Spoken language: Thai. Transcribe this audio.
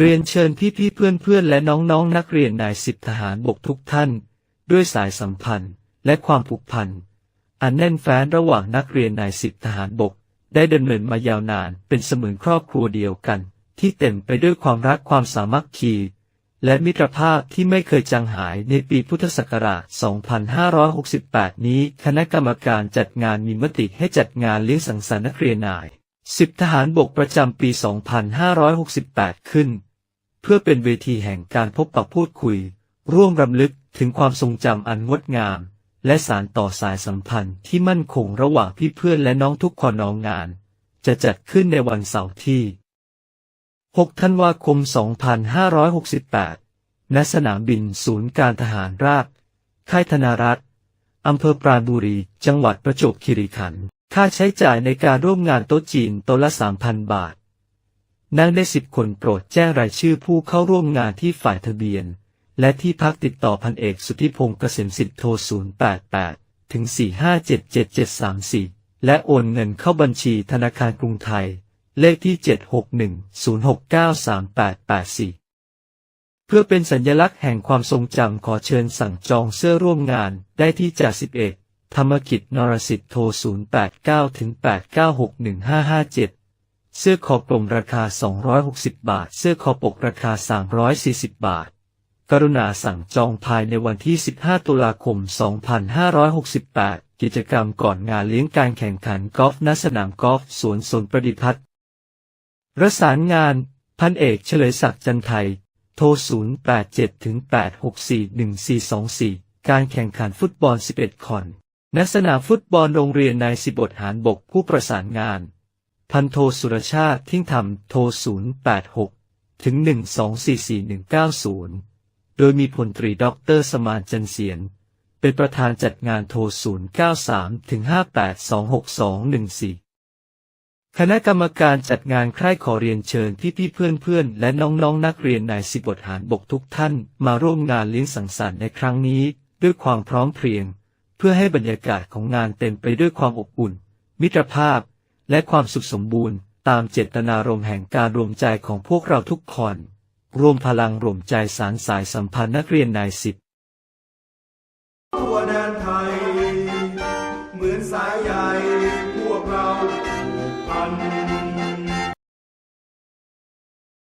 เรียนเชิญพี่ๆเพื่อนๆและน้องๆนักเรียนนายสิบทหารบกทุกท่าน ด้วยสายสัมพันธ์และความผูกพัน อันแน่นแฟ้นระหว่างนักเรียนนายสิบทหารบก ได้ดำเนินมายาวนานเป็นเสมือนครอบครัวเดียวกัน ที่เต็มไปด้วยความรักความสามัคคีและมิตรภาพที่ไม่เคยจางหายในปีพุทธศักราช 2568 นี้ คณะกรรมการจัดงานมีมติให้จัดงานเลี้ยงสังสรรค์นักเรียนนายสิบทหารบกประจำปี 2568 ขึ้น พื่อเป็นเวทีแห่งการพบปะพูดคุย ร่วมรำลึกถึงความทรงจำอันงดงาม และสารต่อสายสัมพันธ์ที่มั่นคงระหว่างพี่เพื่อนและน้องทุกคนน้องงาน จะจัดขึ้นในวันเสาร์ที่ 6 ธันวาคม 2568 ณ สนามบินศูนย์การทหารราบค่ายธนารัฐอำเภอปราณบุรี จังหวัดประจวบคีรีขันธ์ ค่าใช้จ่ายในการร่วมงานโต๊ะจีนโต๊ะละ 3,000 บาท นั่งได้สิบคนโปรดแจ้งรายชื่อผู้เข้าร่วมงานที่ฝ่ายทะเบียน และที่พักติดต่อพันเอกสุทธิพงศ์เกษมสิทธิ์โทร 088 ถึง 4577734 และโอนเงินเข้าบัญชีธนาคารกรุงไทย เลขที่ 761-069-3884 เพื่อเป็นสัญลักษณ์แห่งความทรงจำขอเชิญสั่งจองเสื้อร่วมงานได้ที่จ่าสิบเอกธรรมกิจนรสิทธิ์โทร 089ถึง8961557 เสื้อคอกลมราคา 260 บาท เสื้อคอปกราคา 340 บาท กรุณาสั่งจองภายในวันที่ 15 ตุลาคม 2568 กิจกรรมก่อนงานเลี้ยงการแข่งขันกอล์ฟณสนามกอล์ฟสวนสนประดิพัฒน์ประสานงาน พันเอกเฉลยศักดิ์จันไทย โทร 087ถึง8641424 การแข่งขันฟุตบอล 11 คอนณสนามฟุตบอลโรงเรียนนายสิบทหารบกผู้ประสานงาน พันโทสุรชาติทิ้งธรรมโทร086 ถึง 1244190 โดยมีพลตรีด็อกเตอร์สมานจันเสียน เป็นประธานจัดงานโทร093 ถึง 5826214 คณะกรรมการจัดงานใคร่ขอเรียนเชิญพี่ๆเพื่อนๆและน้องๆนักเรียนนายสิบทหารบกทุกท่านมาร่วมงานเลี้ยงสังสรรค์ในครั้งนี้ ด้วยความพร้อมเพรียง เพื่อให้บรรยากาศของงานเต็มไปด้วยความอบอุ่น มิตรภาพ และความสุขสมบูรณ์ ตามเจตนารมแห่งการรวมใจของพวกเราทุกคนรวมพลังรวมใจสารสายสัมพันธ์นักเรียนนายสิบทั่วแดนไทย เหมือนสายใยพวกเราผูกพัน